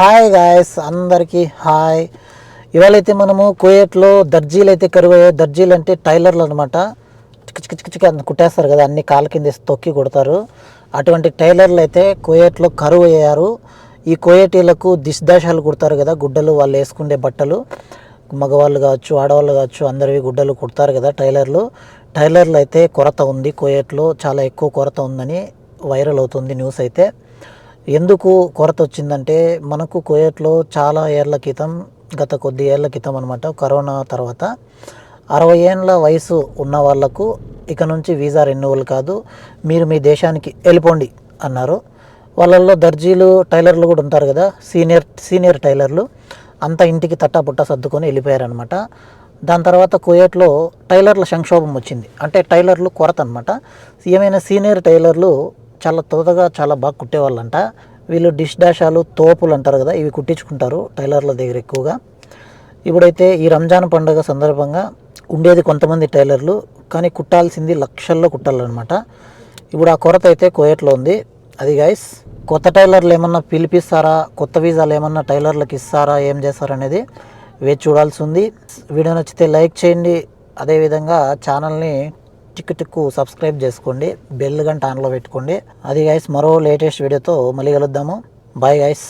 Hi guys అందరికీ hi. ఇవాళైతే మనము కుయేట్లో దర్జీలు అయితే కరువు అయ్యాయి దర్జీలు అంటే టైలర్లు అనమాట చికిచికిచికి చిక్క అని కుట్టేస్తారు కదా అన్ని కాలు కింద తొక్కి కొడతారు. అటువంటి టైలర్లు అయితే కుయేట్లో కరువు అయ్యారు ఈ కోయేటీలకు దిశదాశాలు కుడతారు కదా గుడ్డలు వాళ్ళు వేసుకునే బట్టలు. మగవాళ్ళు కావచ్చు ఆడవాళ్ళు కావచ్చు అందరివి గుడ్డలు కుడతారు కదా టైలర్లు. టైలర్లు అయితే కొరత ఉంది కోయేట్లో చాలా ఎక్కువ కొరత ఉందని వైరల్ అవుతుంది న్యూస్ అయితే. ఎందుకు కొరత వచ్చిందంటే మనకు కువైట్లో చాలా ఏళ్ళ క్రితం గత కొద్ది ఏళ్ళ క్రితం అనమాట కరోనా తర్వాత అరవై ఏళ్ళ వయసు ఉన్న వాళ్ళకు ఇక నుంచి వీసా రెన్యువల్ కాదు మీరు మీ దేశానికి వెళ్ళిపోండి అన్నారు. వాళ్ళల్లో దర్జీలు టైలర్లు కూడా ఉంటారు కదా సీనియర్ సీనియర్ టైలర్లు అంతా ఇంటికి తట్టా పుట్ట సర్దుకొని వెళ్ళిపోయారనమాట దాని తర్వాత కుయేట్లో టైలర్ల సంక్షోభం వచ్చింది. అంటే టైలర్లు కొరత అనమాట ఏమైనా సీనియర్ టైలర్లు చాలా తొందరగా చాలా బాగా కుట్టేవాళ్ళంట. వీళ్ళు డిష్ డాషాలు తోపులు అంటారు కదా ఇవి కుట్టించుకుంటారు టైలర్ల దగ్గర ఎక్కువగా. ఇప్పుడైతే ఈ రంజాన్ పండుగ సందర్భంగా ఉండేది కొంతమంది టైలర్లు కానీ కుట్టాల్సింది లక్షల్లో కుట్టాలన్నమాట. ఇప్పుడు ఆ కొరత అయితే కోయట్లో ఉంది. అది గాయస్ కొత్త టైలర్లు ఏమన్నా పిలిపిస్తారా? కొత్త వీసాలు ఏమన్నా టైలర్లకు ఇస్తారా? ఏం చేస్తారా అనేది వేచి చూడాల్సి ఉంది. వీడియో నచ్చితే లైక్ చేయండి. అదేవిధంగా ఛానల్ని టిక్ టిక్కు సబ్స్క్రైబ్ చేసుకోండి బెల్ గంట ఆన్లో పెట్టుకోండి. అది గైస్ మరో లేటెస్ట్ వీడియోతో మళ్ళీ కలుద్దాము. Bye guys